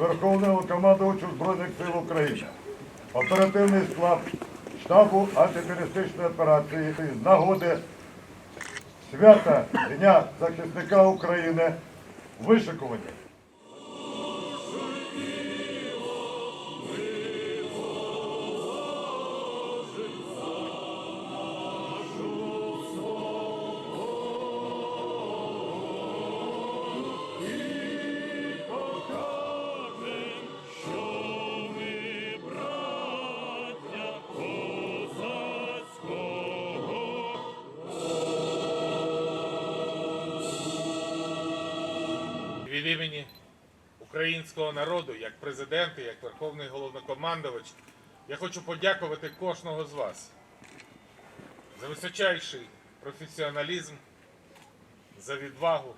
Верховного командувача Збройних сил України, оперативний склад штабу антитерористичної операції з нагоди свята Дня захисника України вишикувані. Від імені українського народу, як президент і як верховний головнокомандувач, я хочу подякувати кожного з вас за височайший професіоналізм, за відвагу,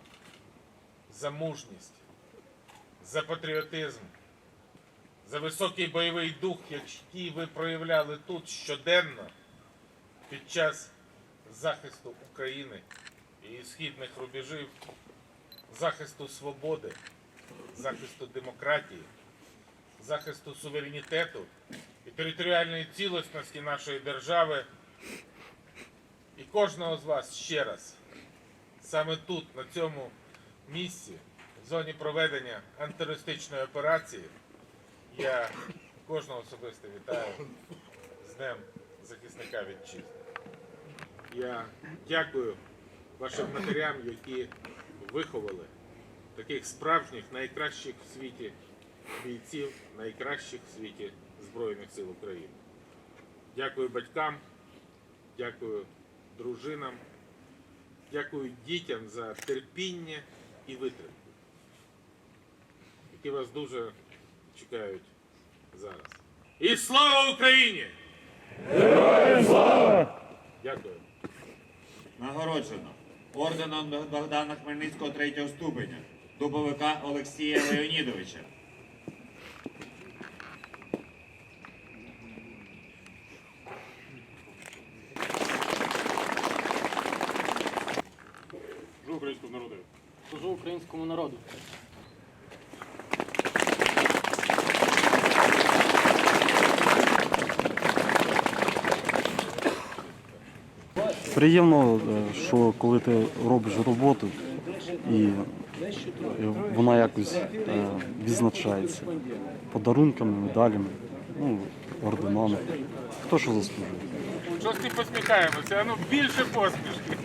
за мужність, за патріотизм, за високий бойовий дух, який ви проявляли тут щоденно під час захисту України і східних рубежів захисту свободи, захисту демократії, захисту суверенітету і територіальної цілісності нашої держави. І кожного з вас ще раз, саме тут, на цьому місці, в зоні проведення антитерористичної операції, я кожного особисто вітаю з Днем захисника вітчизни. Я дякую вашим матерям, які виховали таких справжніх, найкращих в світі бійців, найкращих в світі Збройних сил України. Дякую батькам, дякую дружинам, дякую дітям за терпіння і витримку, які вас дуже чекають зараз. І слава Україні! Героям слава! Дякую. Нагороджено орденом Богдана Хмельницького третього ступеня дубовика Олексія Леонідовича. Служу українському народу. Служу українському народу. приємно, е, що коли ти робиш роботу і е, вона якось е, відзначається подарунками, медалями, ну, орденами. Хто що заслужив? Щось не посміхаємося, ну більше посмішки.